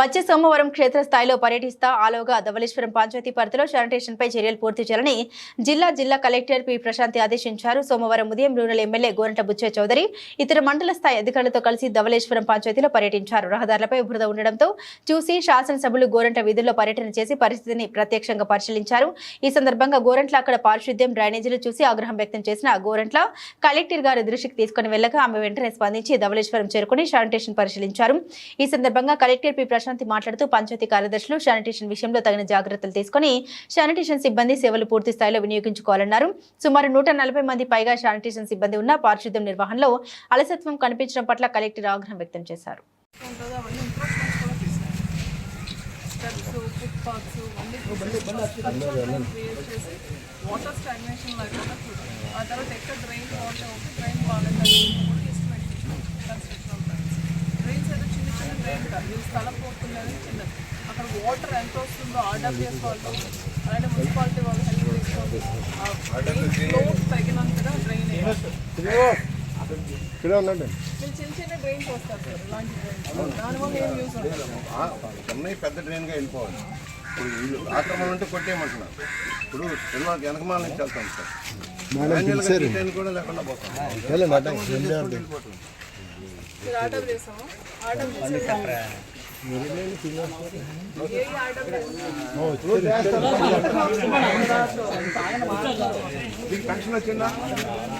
వచ్చే సోమవారం క్షేత్రస్థాయిలో పర్యటిస్తా ఆలోగా ధవళేశ్వరం పంచాయతీ పరిధిలో శానిటేషన్పై చర్యలు పూర్తి చేయాలని జిల్లా జిల్లా కలెక్టర్ పి ప్రశాంతి ఆదేశించారు. సోమవారం ఉదయం రూరల్ ఎమ్మెల్యే గోరంట బుచ్చే చౌదరి ఇతర మండల స్థాయి అధికారులతో కలిసి ధవళేశ్వరం పంచాయతీలో పర్యటించారు. రహదారులపై బురద ఉండడంతో చూసి శాసనసభ్యులు గోరంట విధుల్లో పర్యటన చేసి పరిస్థితిని ప్రత్యక్షంగా పరిశీలించారు. ఈ సందర్భంగా గోరంట్ల అక్కడ పారిశుద్ధ్యం డ్రైనేజీలు చూసి ఆగ్రహం వ్యక్తం చేసిన గోరంట్ల కలెక్టర్ గారి దృష్టికి తీసుకుని వెళ్ళగా ఆమె వెంటనే స్పందించి ధవళేశ్వరం చేరుకుని శానిటేషన్ పరిశీలించారు. ఈ సందర్భంగా కలెక్టర్ పి ప్రశాంతి మాట్లాడుతూ పంచాయతీ కార్యదర్శులు శానిటేషన్ విషయంలో తగిన జాగ్రత్తలు తీసుకుని శానిటేషన్ సిబ్బంది సేవలు పూర్తి స్థాయిలో వినియోగించుకోవాలన్నారు. సుమారు నూట నలభై మంది పైగా శానిటేషన్ సిబ్బంది ఉన్న పారిశుద్ధ్యం నిర్వహణలో అలసత్వం కనిపించడం పట్ల కలెక్టర్ ఆగ్రహం వ్యక్తం చేశారు. వాటర్ స్టాగ్నేషన్ లేకుండా చూడాలి ఆ తర్వాత ఎక్కడ డ్రైన్ వాటర్ డ్రైన్ బాగాలేదని ఎస్టిమేట్ చేసాం కన్స్ట్రక్షన్ డ్రైన్స్ అయితే చిన్న స్థలం చిన్నది. అక్కడ వాటర్ ఎంత వస్తుందో ఆర్డబ్ల్యూఎస్ వాళ్ళు మున్సిపాలిటీ హెల్ప్ డ్రైన్ ఫ్లో తగినంతగా డ్రైన్ వేయాలి ఇక్కడే ఉండండి. మీరు చిన్న చిన్న డ్రైన్స్ వస్తారు సార్ ఇలాంటి డ్రైన్స్ దానివల్ల ఏం యూజ్ ఉండదు. ఆ, చెన్నై పెద్ద ట్రైన్గా వెళ్ళిపోవాలి. ఇప్పుడు వీళ్ళు ఆక్రమణ ఉంటే కొట్టేయమంటున్నారు. ఇప్పుడు సినిమా వెనకమాల నుంచి వెళ్తాం సార్. కూడా లేకుండా పోతాం. మీరు ఆర్డర్ చేసాము పెన్షన్ వచ్చిందా?